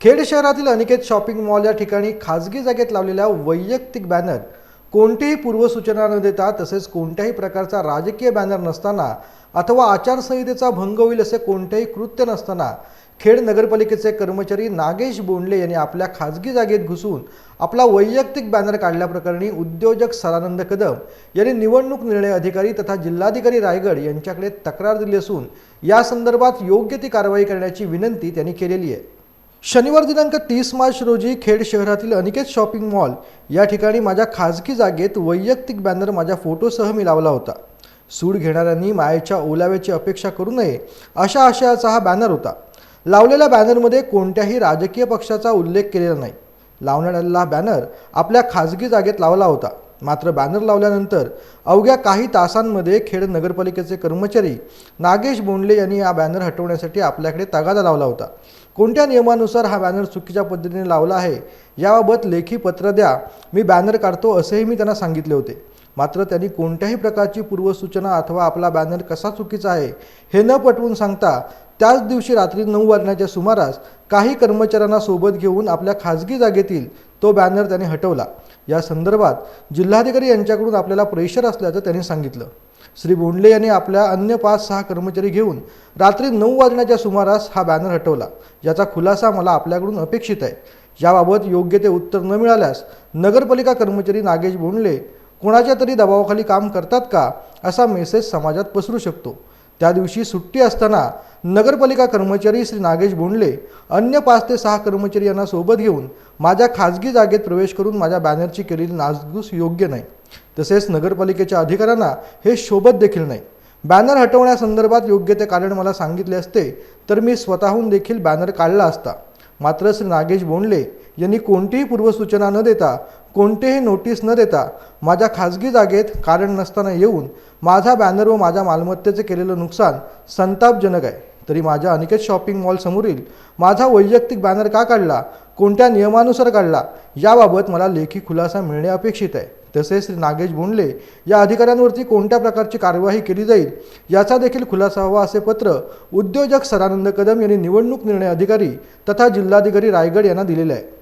खेड शहरातील Aniket shopping mall या ठिकाणी खाजगी जागेत लावलेल्या वैयक्तिक बॅनर कोणतीही पूर्वसूचना न देता तसेच कोणत्याही प्रकारचा राजकीय बॅनर नसताना अथवा आचारसंहितेचा भंग होईल असे कोणतेही कृत्य नसताना खेड नगरपालिकेचे कर्मचारी नागेश बोंडले यांनी आपल्या खाजगी जागेत घुसून आपला वैयक्तिक बॅनर काढल्याप्रकरणी उद्योजक सदानंद कदम यांनी निवडणूक निर्णय अधिकारी तथा जिल्हाधिकारी रायगड यांच्याकडे तक्रार दिली असून या संदर्भात योग्य ती कारवाई करण्याची विनंती त्यांनी केलेली आहे. शनिवार दिनांक तीस मार्च रोजी खेड शहरातील अनिकेत शॉपिंग मॉल या ठिकाणी माझ्या खाजगी जागेत वैयक्तिक बॅनर माझ्या फोटोसह मी लावला होता. सूड घेणाऱ्यांनी मायेच्या ओलाव्याची अपेक्षा करू नये अशा आशयाचा हा बॅनर होता. लावलेल्या बॅनरमध्ये कोणत्याही राजकीय पक्षाचा उल्लेख केलेला नाही. लावण्याला बॅनर आपल्या खाजगी जागेत लावला होता. मात्र बॅनर लावल्यानंतर अवघ्या काही तासांमध्ये खेड नगरपालिकेचे कर्मचारी नागेश बोंडले यांनी हा बॅनर हटवण्यासाठी आपल्याकडे तगादा लावला होता. कोणत्या नियमानुसार हा बॅनर चुकीच्या पद्धतीने लावला आहे? याबाबत लेखी पत्र द्या. मी बॅनर काढतो असेही मी त्यांना सांगितले होते. मात्र त्यांनी कोणत्याही प्रकारची पूर्वसूचना अथवा आपला बॅनर कसा चुकीचा आहे हे न पटवून सांगता त्याच दिवशी रात्री नऊ वाजण्याच्या सुमारास काही कर्मचाऱ्यांना सोबत घेऊन आपल्या खाजगी जागेतील तो बॅनर त्यांनी हटवला. या संदर्भात जिल्हाधिकारी यांच्याकडून आपल्याला प्रेशर असल्याचं त्यांनी सांगितलं. श्री बोंडले यांनी आपल्या अन्य पाच सहा कर्मचारी घेऊन रात्री नऊ वाजण्याच्या सुमारास हा बॅनर हटवला. याचा खुलासा मला आपल्याकडून अपेक्षित आहे. याबाबत योग्य ते उत्तर न मिळाल्यास नगरपालिका कर्मचारी नागेश बोंडले कोणाच्या तरी दबावाखाली काम करतात का असा मेसेज समाजात पसरू शकतो. त्या दिवशी सुट्टी असताना नगरपालिका कर्मचारी श्री नागेश बोंडले अन्य पाच ते सहा कर्मचारी यांना सोबत घेऊन माझ्या खाजगी जागेत प्रवेश करून माझ्या बॅनरची केलेली नासधूस योग्य नाही. तसेच नगरपालिकेच्या अधिकाऱ्यांना हे शोभत देखील नाही. बॅनर हटवण्यासंदर्भात योग्य ते कारण मला सांगितले असते तर मी स्वतःहून देखील बॅनर काढला असता. मात्र श्री नागेश बोंडले यांनी कोणतीही पूर्वसूचना न देता कोणतेही नोटीस न देता माझ्या खाजगी जागेत कारण नसताना येऊन माझा बॅनर व माझ्या मालमत्तेचे केलेलं नुकसान संतापजनक आहे. तरी माझ्या अनिकेत शॉपिंग मॉलसमोरील माझा वैयक्तिक बॅनर का काढला कोणत्या नियमानुसार काढला याबाबत मला लेखी खुलासा मिळणे अपेक्षित आहे. तसेच श्री नागेश बोंडले या अधिकाऱ्यांवरती कोणत्या प्रकारची कार्यवाही केली जाईल याचा देखील खुलासा हवा असे पत्र उद्योजक सरानंद कदम यांनी निवडणूक निर्णय अधिकारी तथा जिल्हाधिकारी रायगड यांना दिलेले आहे